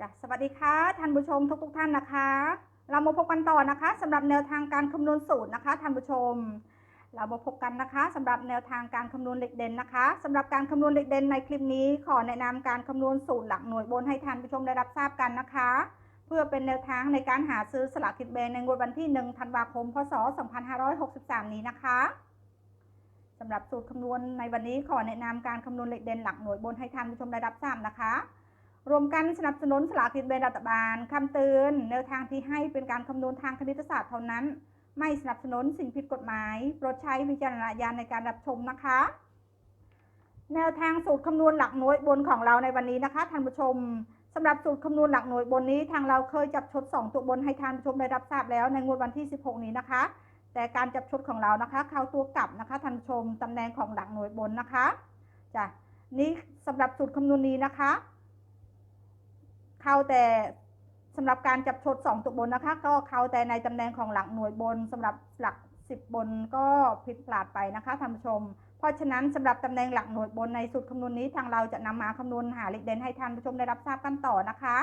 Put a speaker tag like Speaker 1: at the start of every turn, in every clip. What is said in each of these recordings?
Speaker 1: จ้ะสวัสดีค่ะท่านผู้ชมทุกๆท่านนะคะ เรามาพบกันต่อนะคะสำหรับแนวทางการคำนวณสูตรนะคะท่านผู้ชม เรามาพบกันนะคะสำหรับแนวทางการคำนวณเหล็กเด่นนะคะสำหรับการคำนวณเหล็กเด่นในคลิปนี้ ขอแนะนำการคำนวณสูตรหลักหน่วยบนให้ท่านผู้ชมได้รับทราบกันนะคะ เพื่อเป็นแนวทางในการหาซื้อสลากกินแบ่งในงวดวันที่1ธันวาคมพศ 2563 นี้นะคะสำหรับสูตรคำนวณในวันนี้ขอแนะนำการคำนวณเหล็กเด่นหลักหน่วยบนให้ท่านผู้ชมได้รับทราบนะคะ รวมกันสนับสนุนสลากกินแบ่งรัฐบาลคำเตือนแนวทางที่ให้เป็นการคำนวณทางคณิตศาสตร์เท่านั้น ไม่สนับสนุนสิ่งผิดกฎหมายโปรดใช้วิจารณญาณในการรับชมนะคะ แนวทางสูตรคำนวณหลักหน่วยบนของเราในวันนี้นะคะท่านผู้ชมสำหรับสูตรคำนวณหลักหน่วยบนนี้ ทางเราเคยจับชด 2 ตัวบนให้ท่านผู้ชมได้รับทราบแล้วในงวดวันที่ 16 นี้นะคะ แต่การจับชดของเรานะคะ เข้าตัวกลับนะคะท่านผู้ชมตำแหน่งของหลักหน่วยบนนะคะจ้ะนี่สำหรับสูตรคำนวณนี้นะคะ เข้าแต่สำหรับการจับชด2ตัวบนนะคะ ก็เข้าแต่ในตำแหน่งของหลักหน่วยบนสำหรับหลัก10บบนก็ผิดพลาดไปนะคะท่านผู้ชม เพราะฉะนั้นสำหรับตำแหน่งหลักหน่วยบนในสูตรคำนวณนี้ทางเราจะนำมาคำนวณหาเลขเด่นให้ท่านผู้ชมได้รับทราบกันต่อนะคะ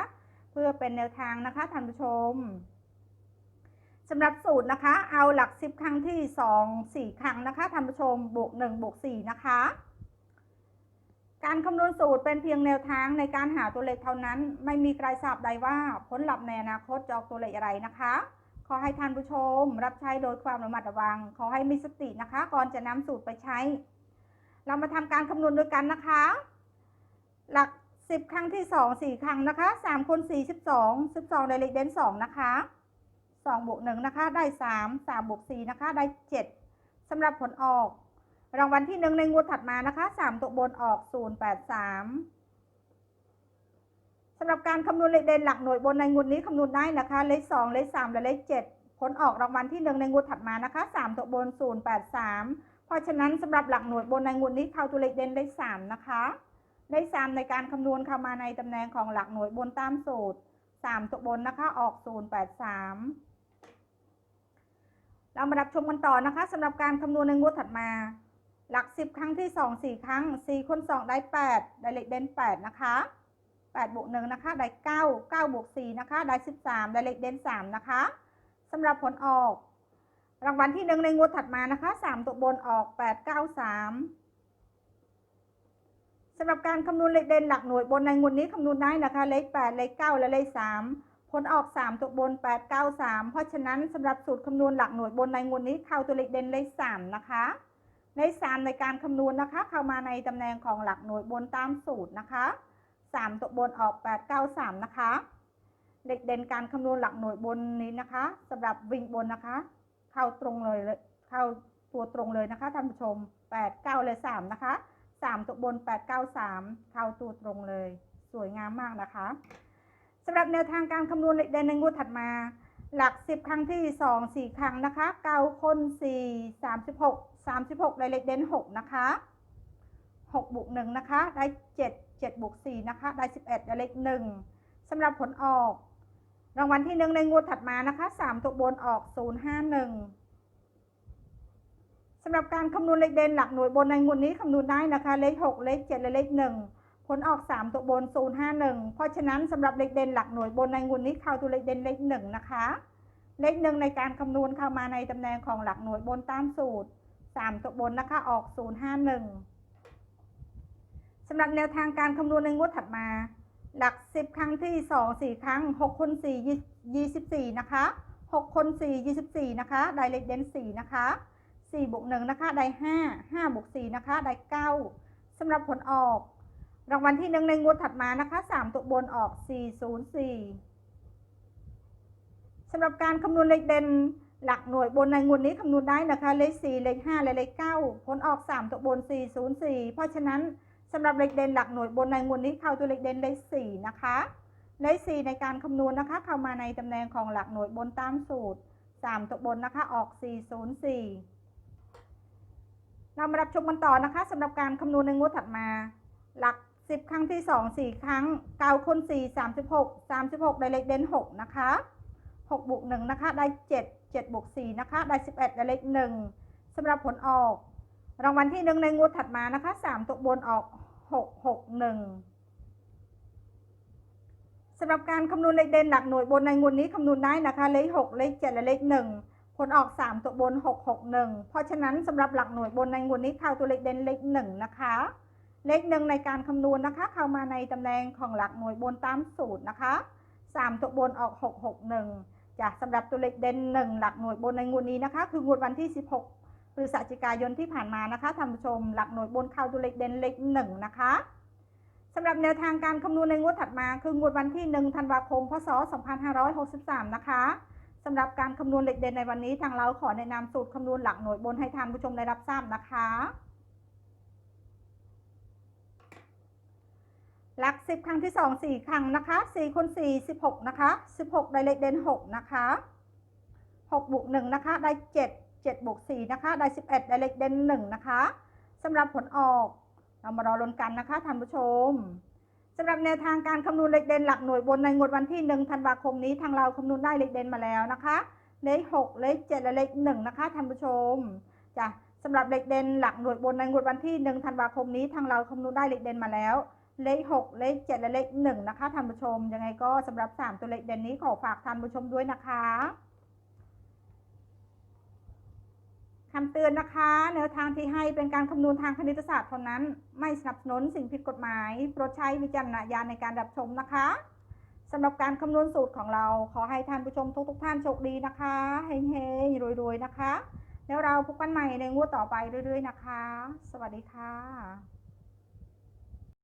Speaker 1: เพื่อเป็นแนวทางนะคะท่านผู้ชมสำหรับสูตรนะคะ เอาหลัก 10 ครั้งที่ 2 4 ครั้งนะคะท่านผู้ชมบวก1บวก4นะคะ การคำนวณสูตรเป็นเพียงแนวทางในการหาตัวเลขเท่านั้น ไม่มีใครทราบใดว่าผลลัพธ์ในอนาคตจะออกตัวเลขอะไรนะคะ ขอให้ท่านผู้ชม รับใช้โดยความระมัดระวัง ขอให้มีสตินะคะ ก่อนจะนำสูตรไปใช้ เรามาทำการคำนวณด้วยกันนะคะ หลัก 10 ครั้งที่ 2 4 ครั้งนะคะ 3คูณ4 12 12ได้เลขเด่น2นะคะ2บวก1นะคะ ได้ 3 3บวก4นะคะ ได้ 7สำหรับผลออก รางวัลที่หนึ่งในงวดถัดมานะคะสามตัวบนออกศูนย์แปดสามสำหรับการคำนวณเลขเด่นหลักหน่วยบนในงวดนี้คำนวณได้นะคะ เลขสองเลขสามและเลขเจ็ดผลออกรางวัลที่หนึ่งในงวดถัดมานะคะสามตัวบนศูนย์แปดสามเพราะฉะนั้นสำหรับหลักหน่วยบนในงวดนี้เข้าตัวเลขเด่นเลขสามนะคะเลขสามในการคำนวณเข้ามาในตำแหน่งของหลักหน่วยบนตามสูตรสามตัวบนนะคะออกศูนย์แปดสามเรามารับชมกันต่อนะคะสำหรับการคำนวณในงวดถัดมา หลักสิบครั้งที่สองสี่ครั้งสี่คูณสองได้แปดได้เลขเด่นแปดนะคะแปดบวกหนึ่งนะคะได้เก้าเก้าบวกสี่นะคะได้สิบสามได้เลขเด่นสามนะคะสำหรับผลออก รางวัลที่หนึ่งในงวดถัดมานะคะสามตัวบนออกแปดเก้าสามสำหรับการคำนวณเลขเด่นหลักหน่วยบนในงวดนี้คำนวณได้นะคะเลขแปดเลขเก้าและเลขสามผลออกสามตัวบนแปดเก้าสามเพราะฉะนั้นสำหรับสูตรคำนวณหลักหน่วยบนในงวดนี้เข้าตัวเลขเด่นเลขสามนะคะ ในสามในการคำนวณนะคะ เข้ามาในตำแหน่งของหลักหน่วยบนตามสูตรนะคะสามตัวบนออกแปดเก้าสามนะคะเลขเด่นการคำนวณหลักหน่วยบนนี้นะคะสำหรับวิ่งบนนะคะ เข้าตรงเลยเข้าตัวตรงเลยนะคะท่านผู้ชมแปดเก้าเลยสามนะคะสามตัวบนแปดเก้าสามเข้าตัวตรงเลย สวยงามมากนะคะสำหรับแนวทางการคำนวณเลขเด่นในงวดถัดมา หลักสิบครั้งที่สองสี่ครั้งนะคะเก้าคนสี่สามสิบหกสามสิบหกได้เลขเด่นหกนะคะหกบวกหนึ่งนะคะ ได้เจ็ดเจ็ดบวกสี่นะคะ ได้สิบเอ็ดได้เลขหนึ่งสำหรับผลออก รางวัลที่หนึ่งในงวดถัดมานะคะสามตัวบนออกศูนย์ห้าหนึ่งสำหรับการคำนวณเลขเด่นหลักหน่วยบนในงวดนี้คำนวณได้นะคะ เลขหกเลขเจ็ดและเลขหนึ่งผลออกสามตัวบนศูนย์ห้าหนึ่งเพราะฉะนั้นสำหรับเลขเด่นหลักหน่วยบนในงวดนี้เข้าตัวเลขเด่นเลขหนึ่งนะคะ เลขหนึ่งในการคำนวณเข้ามาในตำแหน่งของหลักหน่วยบนตามสูตร สามตัวบนนะคะออกศูนย์ห้าหนึ่งสำหรับแนวทางการคำนวณในงวดถัดมา หลักสิบครั้งที่สองสี่ครั้งหกคูณสี่ยี่สิบสี่นะคะหกคูณสี่ยี่สิบสี่นะคะได้เลขเด่นสี่นะคะสี่บวกหนึ่งนะคะได้ห้าห้าบวกสี่นะคะได้เก้าสำหรับผลออก รางวัลที่หนึ่งในงวดถัดมานะคะสามตัวบนออกสี่ศูนย์สี่สำหรับการคำนวณเลขเด่น หลักหน่วยบนในงวดนี้คำนวณได้นะคะ เลข 4 เลข 5 และเลข 9 ผลออก 3 ตัวบน 404 เพราะฉะนั้นสำหรับเลขเด่นหลักหน่วยบนในงวดนี้เข้าตัวเลขเด่นเลข 4 นะคะ เลข 4 ในการคำนวณนะคะ เข้ามาในตำแหน่งของหลักหน่วยบนตามสูตร 3 ตัวบนนะคะออก 404 เรามารับชมกันต่อนะคะสำหรับการคำนวณในงวดถัดมา หลัก 10 ครั้งที่ 2 4 ครั้ง9คูณ4 36 36ได้เลขเด่น6นะคะ 6บวก1นะคะ ได้ 7 7บวก4นะคะ ได้ 11ได้เลข1สำหรับผลออก รางวัลที่ 1 ในงวดถัดมานะคะ 3 ตัวบนออก 6 6 1สำหรับการคำนวณเลขเด่นหลักหน่วยบนในงวดนี้คำนวณได้นะคะเลข 6 เลข 7 และเลข 1 ผลออก 3 ตัวบน 6 6 1 เพราะฉะนั้นสำหรับหลักหน่วยบนในงวดนี้เข้าตัวเลขเด่นเลข 1 นะคะ เลขหนึ่งในการคำนวณนะคะ เข้ามาในตำแหน่งของหลักหน่วยบนตามสูตรนะคะ 3 ตัวบนออก 6 6 1 จากสำหรับตัวเลขเด่น1หลักหน่วยบนในงวดนี้นะคะ คืองวดวันที่ 16พฤศจิกายนที่ผ่านมานะคะท่านผู้ชมหลักหน่วยบนเข้าตัวเลขเด่นเลข1นะคะสำหรับแนวทางการคำนวณในงวดถัดมา คืองวดวันที่ 1 ธันวาคม พศ 2563 นะคะสำหรับการคำนวณเหล็กเด่นในวันนี้ทางเราขอแนะนำสูตรคำนวณหลักหน่วยบนให้ท่านผู้ชมได้รับทราบนะคะ หลัก10ครั้งที่2 4ครั้งนะคะ4คูณ4 16นะคะ16ได้เลขเด่น6นะคะ6บวก1นะคะ ได้7 7บวก4นะคะ ได้11ได้เลขเด่น1นะคะสำหรับผลออกเรามารอลุ้นกันนะคะท่านผู้ชมสำหรับแนวทางการคำนวณเลขเด่นหลักหน่วยบนในงวดวันที่1ธันวาคมนี้ทางเราคำนวณได้เลขเด่นมาแล้วนะคะ เลข 6 เลข 7 และเลข 1 นะคะท่านผู้ชมจ้ะสำหรับเลขเด่นหลักหน่วยบนในงวดวันที่1ธันวาคมนี้ทางเราคำนวณได้เลขเด่นมาแล้ว เลข6เลข7และเลข1นะคะท่านผู้ชมยังไงก็สำหรับ3ตัวเลขเด่นนี้ขอฝากท่านผู้ชมด้วยนะคะคำเตือนนะคะแนวทางที่ให้เป็นการคำนวณทางคณิตศาสตร์เท่านั้น ไม่สนับสนุนสิ่งผิดกฎหมาย โปรดใช้วิจารณญาณในการรับชมนะคะสำหรับการคำนวณสูตรของเราขอให้ท่านผู้ชมทุกๆท่านโชคดีนะคะเฮงๆรวยๆนะคะ แล้วเราพบกันใหม่ในงวดต่อไปเรื่อยๆนะคะ สวัสดีค่ะ